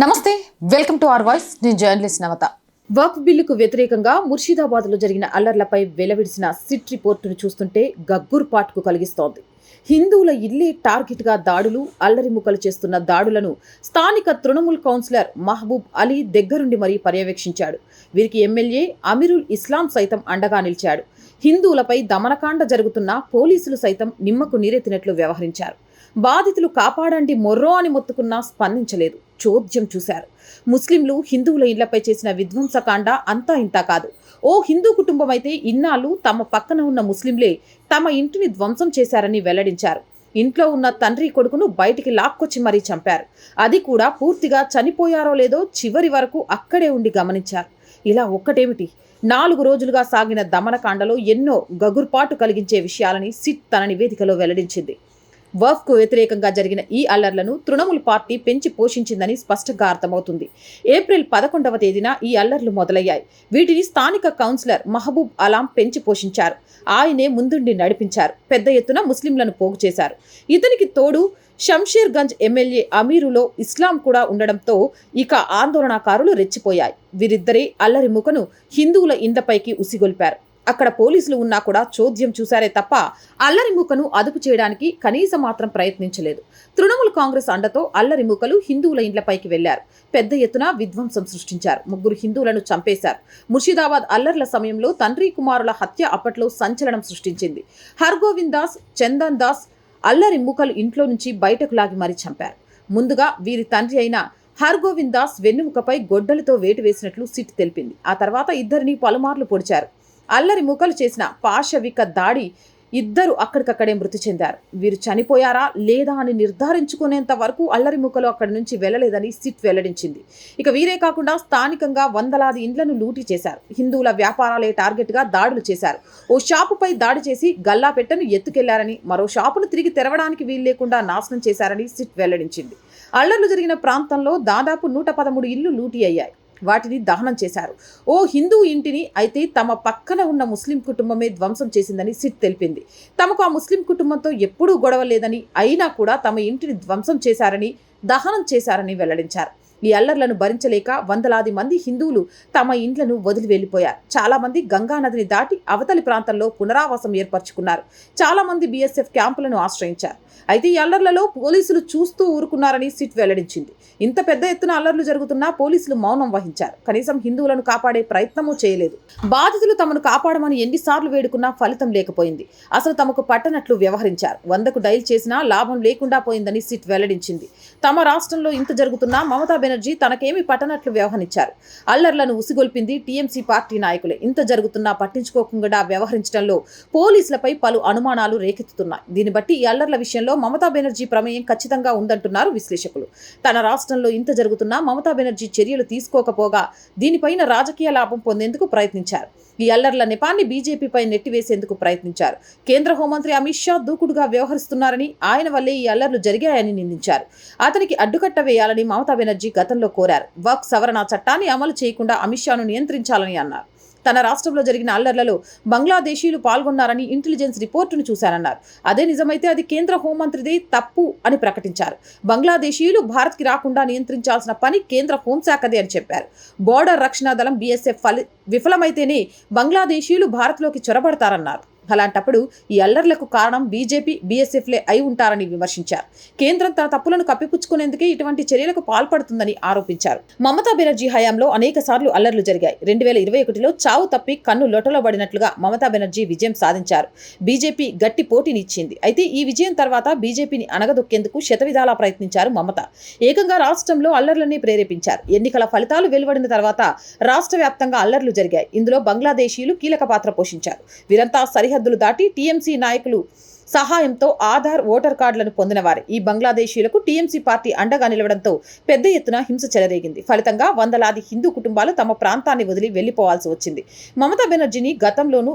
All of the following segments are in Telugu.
నమస్తే వెల్కమ్ టు ఆర్ వాయిస్. నేను జర్నలిస్ట్ నవత. వక్ఫ్ బిల్లుకు వ్యతిరేకంగా ముర్షిదాబాద్లో జరిగిన అల్లర్లపై వెలవిడిసిన సిట్ రిపోర్టును చూస్తుంటే గగ్గుర్పాటుకు కలిగిస్తోంది. హిందువుల ఇల్లే టార్గెట్గా దాడులు అల్లరిముక్కలు చేస్తున్న దాడులను స్థానిక తృణమూల్ కౌన్సిలర్ మహబూబ్ అలీ దగ్గరుండి మరీ పర్యవేక్షించాడు. వీరికి ఎమ్మెల్యే అమీరుల్ ఇస్లాం సైతం అండగా నిలిచాడు. హిందువులపై దమనకాండ జరుగుతున్న పోలీసులు సైతం నిమ్మకు నీరెత్తినట్లు వ్యవహరించారు. బాధితులు కాపాడండి మొర్రో అని మొత్తుకున్నా స్పందించలేదు. చోద్యం చూశారు. ముస్లింలు హిందువుల ఇళ్ళపై చేసిన విధ్వంసకాండ అంతా ఇంతా కాదు. ఓ హిందూ కుటుంబం అయితే ఇన్నాళ్ళు తమ పక్కన ఉన్న ముస్లింలే తమ ఇంటిని ధ్వంసం చేశారని వెల్లడించారు. ఇంట్లో ఉన్న తండ్రి కొడుకును బయటికి లాక్కొచ్చి మరీ చంపారు. అది కూడా పూర్తిగా చనిపోయారో లేదో చివరి వరకు అక్కడే ఉండి గమనించారు. ఇలా ఒక్కటేమిటి? నాలుగు రోజులుగా సాగిన దమనకాండలో ఎన్నో గగుర్పాటు కలిగించే విషయాలని సిట్ తన నివేదికలో వెల్లడించింది. వఫ్కు వ్యతిరేకంగా జరిగిన ఈ అల్లర్లను తృణమూల్ పార్టీ పెంచి పోషించిందని స్పష్టంగా అర్థమవుతుంది. ఏప్రిల్ పదకొండవ తేదీన ఈ అల్లర్లు మొదలయ్యాయి. వీటిని స్థానిక కౌన్సిలర్ మహబూబ్ అలాం పెంచి పోషించారు. ఆయనే ముందుండి నడిపించారు. పెద్ద ఎత్తున ముస్లింలను పోగు చేశారు. ఇతనికి తోడు షంషీర్గంజ్ ఎమ్మెల్యే అమీరులో ఇస్లాం కూడా ఉండడంతో ఇక ఆందోళనకారులు రెచ్చిపోయాయి. వీరిద్దరే అల్లరి ముఖను హిందువుల ఇందపైకి ఉసిగొల్పారు. అక్కడ పోలీసులు ఉన్నా కూడా చోద్యం చూశారే తప్ప అల్లరిమూకను అదుపు చేయడానికి కనీసం మాత్రం ప్రయత్నించలేదు. తృణమూల్ కాంగ్రెస్ అండతో అల్లరిముఖలు హిందువుల ఇండ్లపైకి వెళ్ళారు పెద్ద ఎత్తున విధ్వంసం సృష్టించారు. ముగ్గురు హిందువులను చంపేశారు. ముర్షిదాబాద్ అల్లర్ల సమయంలో తండ్రి కుమారుల హత్య అప్పట్లో సంచలనం సృష్టించింది. హర్గోవింద్ దాస్ చందన్ దాస్ అల్లరి మూకలు ఇంట్లో నుంచి బయటకు లాగి మరీ చంపారు. ముందుగా వీరి తండ్రి అయిన హర్గోవింద్ దాస్ వెన్నుముకపై గొడ్డలతో వేటు వేసినట్లు సిట్ తెలిపింది. ఆ తర్వాత ఇద్దరిని పలుమార్లు పొడిచారు. అల్లరి ముఖలు చేసిన పాశవిక దాడి ఇద్దరు అక్కడికక్కడే మృతి చెందారు. వీరు చనిపోయారా లేదా అని నిర్ధారించుకునేంత వరకు అల్లరి ముక్కలు అక్కడి నుంచి వెళ్ళలేదని సిట్ వెల్లడించింది. ఇక వీరే కాకుండా స్థానికంగా వందలాది ఇండ్లను లూటీ చేశారు. హిందువుల వ్యాపారాలే టార్గెట్గా దాడులు చేశారు. ఓ షాపుపై దాడి చేసి గల్లాపెట్టను ఎత్తుకెళ్ళారని మరో షాపును తిరిగి తెరవడానికి వీలు లేకుండా నాశనం చేశారని సిట్ వెల్లడించింది. అల్లర్లు జరిగిన ప్రాంతంలో దాదాపు నూట పదమూడు ఇళ్ళు లూటీ అయ్యాయి. వాటిని దహనం చేశారు. ఓ హిందూ ఇంటిని అయితే తమ పక్కన ఉన్న ముస్లిం కుటుంబమే ధ్వంసం చేసిందని సిట్ తెలిపింది. తమకు ఆ ముస్లిం కుటుంబంతో ఎప్పుడూ గొడవ లేదని అయినా కూడా తమ ఇంటిని ధ్వంసం చేశారని దహనం చేశారని వెల్లడించారు. ఈ అల్లర్లను భరించలేక వందలాది మంది హిందువులు తమ ఇండ్లను వదిలి వెళ్ళిపోయారు చాలా మంది గంగా నదిని దాటి అవతలి ప్రాంతంలో పునరావాసం ఏర్పరచుకున్నారు. చాలా మంది బీఎస్ఎఫ్ క్యాంపులను ఆశ్రయించారు. అయితే ఈ అల్లర్లలో పోలీసులు చూస్తూ ఊరుకున్నారని సిట్ వెల్లడించింది. ఇంత పెద్ద ఎత్తున అల్లర్లు జరుగుతున్నా పోలీసులు మౌనం వహించారు. కనీసం హిందువులను కాపాడే ప్రయత్నమూ చేయలేదు. బాధితులు తమను కాపాడమని ఎన్నిసార్లు వేడుకున్నా ఫలితం లేకపోయింది. అసలు తమకు పట్టనట్లు వ్యవహరించారు. వందకు డైల్ చేసినా లాభం లేకుండా పోయిందని సిట్ వెల్లడించింది. తమ రాష్ట్రంలో ఇంత జరుగుతున్నా మమతా బెనర్జీ తనకేమీ పట్టనట్లు వ్యవహరించారు. అల్లర్లను ఉసిగొల్పింది టీఎంసీ పార్టీ నాయకులే. ఇంత జరుగుతున్నా పట్టించుకోకుండా వ్యవహరించడంలో పోలీసులపై పలు అనుమానాలు రేకెత్తుతున్నాయి. దీన్ని బట్టి ఈ అల్లర్ల విషయంలో మమతా బెనర్జీ ప్రమేయం ఖచ్చితంగా ఉందంటున్నారు విశ్లేషకులు. తన రాష్ట్రంలో ఇంత జరుగుతున్నా మమతా బెనర్జీ చర్యలు తీసుకోకపోగా దీనిపైన రాజకీయ లాభం పొందేందుకు ప్రయత్నించారు. ఈ అల్లర్ల నెపాన్ని బీజేపీపై నెట్టివేసేందుకు ప్రయత్నించారు. కేంద్ర హోంమంత్రి అమిత్ షా దూకుడుగా వ్యవహరిస్తున్నారని ఆయన వల్లే ఈ అల్లర్లు జరిగాయని నిందించారు. అతనికి అడ్డుకట్ట వేయాలని మమతా బెనర్జీ గతంలో కోరారు. వక్ సవరణ చట్టాన్ని అమలు చేయకుండా అమిత్ షాను నియంత్రించాలని అన్నారు. తన రాష్ట్రంలో జరిగిన అల్లర్లలో బంగ్లాదేశీయులు పాల్గొన్నారని ఇంటెలిజెన్స్ రిపోర్టును చూశారన్నారు. అదే నిజమైతే అది కేంద్ర హోంమంత్రిదే తప్పు అని ప్రకటించారు. బంగ్లాదేశీయులు భారత్కి రాకుండా నియంత్రించాల్సిన పని కేంద్ర హోంశాఖదే అని చెప్పారు. బోర్డర్ రక్షణ దళం బీఎస్ఎఫ్ ఫలి విఫలమైతేనే బంగ్లాదేశీయులు భారత్లోకి చొరబడతారన్నారు. అలాంటప్పుడు ఈ అల్లర్లకు కారణం బీజేపీ బీఎస్ఎఫ్లే అయి ఉంటారని విమర్శించారు. కేంద్రం తన తప్పులను కప్పిపుచ్చుకునేందుకే ఇటువంటి చర్యలకు పాల్పడుతుందని ఆరోపించారు. మమతా బెనర్జీ హయాంలో అనేక సార్లు అల్లర్లు జరిగాయి. రెండు వేల ఇరవై ఒకటిలో చావు తప్పి కన్ను లొటలో పడినట్లుగా మమతా బెనర్జీ విజయం సాధించారు. బీజేపీ గట్టి పోటీనిచ్చింది. అయితే ఈ విజయం తర్వాత బీజేపీని అణగదొక్కేందుకు శతవిధాలా ప్రయత్నించారు మమత. ఏకంగా రాష్ట్రంలో అల్లర్లన్నీ ప్రేరేపించారు. ఎన్నికల ఫలితాలు వెలువడిన తర్వాత రాష్ట్ర వ్యాప్తంగా అల్లర్లు జరిగాయి. ఇందులో బంగ్లాదేశీయులు కీలక పాత్ర పోషించారు. వీరంతా సరిహద్దులు దాటి టీఎంసీ నాయకులు సహాయంతో ఆధార్ ఓటర్ కార్డులను పొందినవారే. ఈ బంగ్లాదేశీయులకు టీఎంసీ పార్టీ అండగా నిలవడంతో పెద్ద ఎత్తున హింస చెలరేగింది. ఫలితంగా వందలాది హిందూ కుటుంబాలు తమ ప్రాంతాన్ని వదిలి వెళ్ళిపోవాల్సి వచ్చింది. మమతా బెనర్జీని గతంలోనూ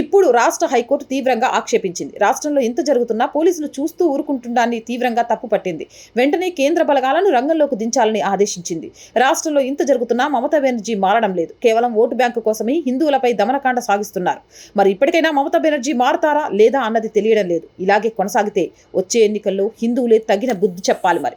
ఇప్పుడు రాష్ట్ర హైకోర్టు తీవ్రంగా ఆక్షేపించింది. రాష్ట్రంలో ఇంత జరుగుతున్నా పోలీసులు చూస్తూ ఊరుకుంటుండాన్ని తీవ్రంగా తప్పుపట్టింది వెంటనే కేంద్ర బలగాలను రంగంలోకి దించాలని ఆదేశించింది. రాష్ట్రంలో ఇంత జరుగుతున్నా మమతా బెనర్జీ మారడం లేదు. కేవలం ఓటు బ్యాంకు కోసమే హిందువులపై దమనకాండ సాగిస్తున్నారు. మరి ఇప్పటికైనా మమతా బెనర్జీ మారతారా లేదా అన్నది తెలియడం లేదు. ఇలాగే కొనసాగితే వచ్చే ఎన్నికల్లో హిందువులే తగిన బుద్ధి చెప్పాలి మరి.